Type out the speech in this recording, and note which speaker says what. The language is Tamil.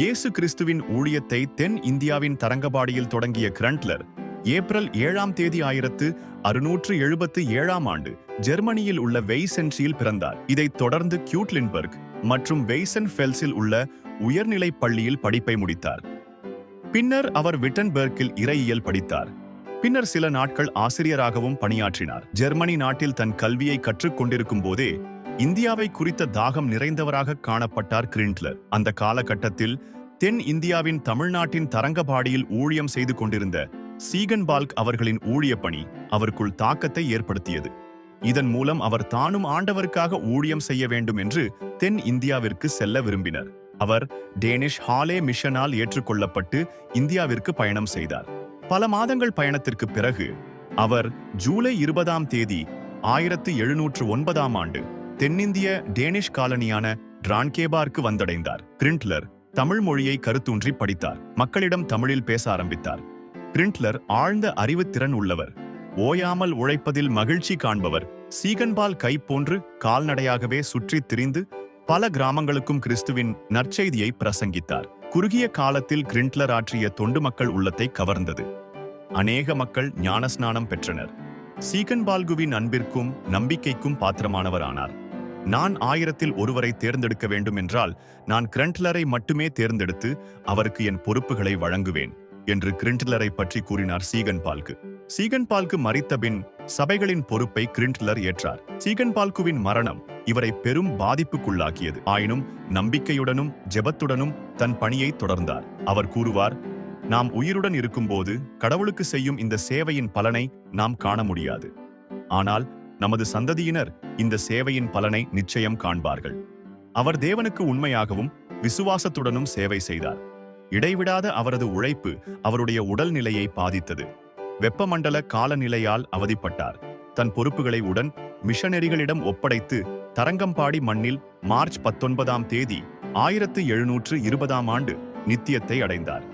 Speaker 1: இயேசு கிறிஸ்துவின் ஊழியத்தை தென் இந்தியாவின் தரங்கபாடியில் தொடங்கிய கிரண்ட்லர் ஏப்ரல் ஏழாம் தேதி ஆயிரத்து அறுநூற்று எழுபத்து ஏழாம் ஆண்டு ஜெர்மனியில் உள்ள வெய்சென்ட்ரியில் பிறந்தார். இதைத் தொடர்ந்து கியூட்லின்பர்க் மற்றும் வெய்சன் ஃபெல்ஸில் உள்ள உயர்நிலைப் பள்ளியில் படிப்பை முடித்தார். பின்னர் அவர் விட்டன்பெர்க்கில் இறையியல் படித்தார். பின்னர் சில நாட்கள் ஆசிரியராகவும் பணியாற்றினார். ஜெர்மனி நாட்டில் தன் கல்வியை கற்றுக்கொண்டிருக்கும் போதே இந்தியாவை குறித்த தாகம் நிறைந்தவராக காணப்பட்டார் கிரிண்ட்லர். அந்த காலகட்டத்தில் தென் இந்தியாவின் தமிழ்நாட்டின் தரங்கபாடியில் ஊழியம் செய்து கொண்டிருந்த சீகன் பால்க் அவர்களின் ஊழிய பணி அவருக்குள் தாக்கத்தை ஏற்படுத்தியது. இதன் மூலம் அவர் தானும் ஆண்டவருக்காக ஊழியம் செய்ய வேண்டும் என்று தென் இந்தியாவிற்கு செல்ல விரும்பினர். அவர் டேனிஷ் ஹாலே மிஷனால் ஏற்றுக்கொள்ளப்பட்டு இந்தியாவிற்கு பயணம் செய்தார். பல மாதங்கள் பயணத்திற்கு பிறகு அவர் ஜூலை இருபதாம் தேதி ஆயிரத்து எழுநூற்று ஒன்பதாம் ஆண்டு தென்னிந்திய டேனிஷ் காலனியான டிரான்கேபார்க்கு வந்தடைந்தார். கிரிண்ட்லர் தமிழ் மொழியை கருத்தூன்றி படித்தார். மக்களிடம் தமிழில் பேச ஆரம்பித்தார். கிரிண்ட்லர் ஆழ்ந்த அறிவுத்திறன் உள்ளவர். ஓயாமல் உழைப்பதில் மகிழ்ச்சி காண்பவர். சீகன்பால் கை போன்று கால்நடையாகவே சுற்றித் திரிந்து பல கிராமங்களுக்கும் கிறிஸ்துவின் நற்செய்தியை பிரசங்கித்தார். குறுகிய காலத்தில் கிரிண்ட்லர் ஆற்றிய தொண்டு மக்கள் உள்ளத்தை கவர்ந்தது. அநேக மக்கள் ஞானஸ்நானம் பெற்றனர். சீகன் பால்குவின் அன்பிற்கும் நம்பிக்கைக்கும் பாத்திரமானவரானார் நான் ஆயிரத்தில் ஒருவரை தேர்ந்தெடுக்க வேண்டும் என்றால் நான் கிரண்ட்லரை மட்டுமே தேர்ந்தெடுத்து அவருக்கு என் பொறுப்புகளை வழங்குவேன் என்று கிரிண்ட்லரை பற்றி கூறினார் சீகன் பால்கு. சீகன் பால்கு மறித்தபின் சபைகளின் பொறுப்பை கிரிண்ட்லர் ஏற்றார். சீகன் பால்குவின் மரணம் இவரை பெரும் பாதிப்புக்குள்ளாக்கியது. ஆயினும் நம்பிக்கையுடனும் ஜெபத்துடனும் தன் பணியை தொடர்ந்தார். அவர் கூறுவார் நாம் உயிருடன் இருக்கும்போது கடவுளுக்கு செய்யும் இந்த சேவையின் பலனை நாம் காண முடியாது. ஆனால் நமது சந்ததியினர் இந்த சேவையின் பலனை நிச்சயம் காண்பார்கள். அவர் தேவனுக்கு உண்மையாகவும் விசுவாசத்துடனும் சேவை செய்தார். இடைவிடாத அவரது உழைப்பு அவருடைய உடல்நிலையை பாதித்தது. வெப்பமண்டல காலநிலையால் அவதிப்பட்டார். தன் பொறுப்புகளை உடன் மிஷனரிகளிடம் ஒப்படைத்து தரங்கம்பாடி மண்ணில் மார்ச் பத்தொன்பதாம் தேதி ஆயிரத்து எழுநூற்று இருபதாம் ஆண்டு நித்தியத்தை அடைந்தார்.